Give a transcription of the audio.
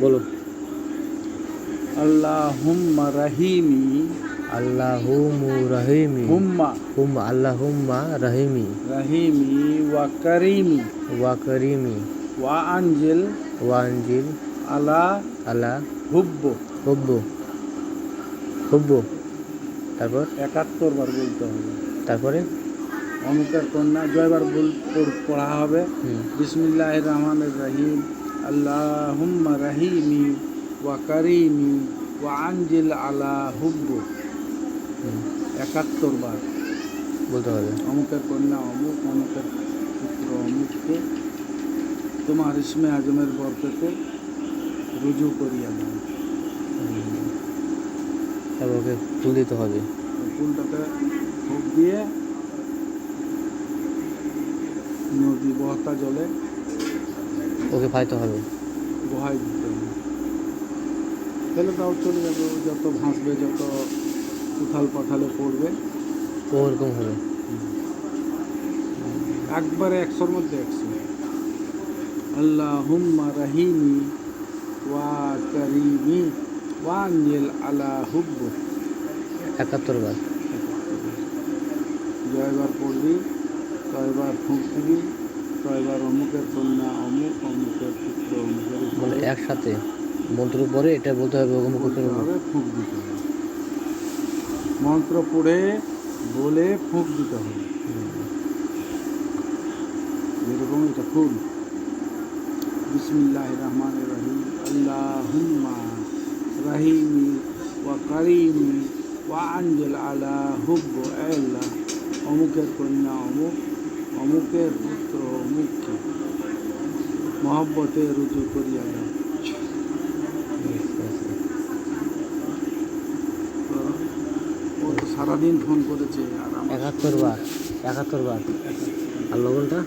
বলো। আল্লাহুম্মা রাহিমি। আল্লাহুমু রহিমি। হুম্মা। হুম আল্লাহুম্মা রহিমি। রাহিমি ওয়া কারিমি। ওয়া করিমি। ওয়া আনজিল। ওয়ানজিল আলা আলা হুব্বু। হুব্বু। হুব্বু। তারপর? একাত্তর বার বলতে হবে। তারপরে? অমুকের কন্যা জয়বার বল পড়া হবে। বিসমিল্লাহ রহমান রহিম আল্লাহুম্মা রাহিমি ওয়া কারিমি ওয়া আনজিল আলা হুব্বু। একাত্তর বার। বলতে হবে অমুকের কন্যা অমুক অমুকের পুত্র অমুককে। তোমার ইসমে আজমের বরকতে রুজু করিয়া দাও। তারপর ওকে ফুল দিতে হবে। ফুলটাকে ফুক দিয়ে বহতা জলে। ওকে ফাইতে হবে। বহাই দিতে হবে। ফেলে তাও চলে যাবে যত ভাসবে যত উথাল পাথালে পড়বে। ওরকম হবে। একবারে একশোর মধ্যে একশো। আল্লাহ হুম্মা রাহিমি ওয়া করিমি ওয়াঞ্জেল আলা হুব্বু। একাত্তর বার। জয়বার পড়বি কয়বার ফুঁক দিবি। কয়বার অমুকের কন্যা অমুক অমুকের পুত্র অমুকের মানে একসাথে। মন্ত্র পরে এটা বলতে হবে হবে। হবে ফুঁক দিতে হবে। মন্ত্র পড়ে বলে ফুঁক দিতে হবে। যেরকম এটা ফুল বিসমিল্লাহ রহমান রহিম। আল্লাহুম্মা রাহিমি ওয়া কারিমি ওয়া আঞ্জল আলা হুব্ব আল্লাহ। অমুকের কন্যা অমুক। অমুকের পুত্র অমুক মহাব্বতে রুজু করিয়া তো সারাদিন ফোন করেছে আর একাত্তর বার একাত্তর বার। আর লবণটা?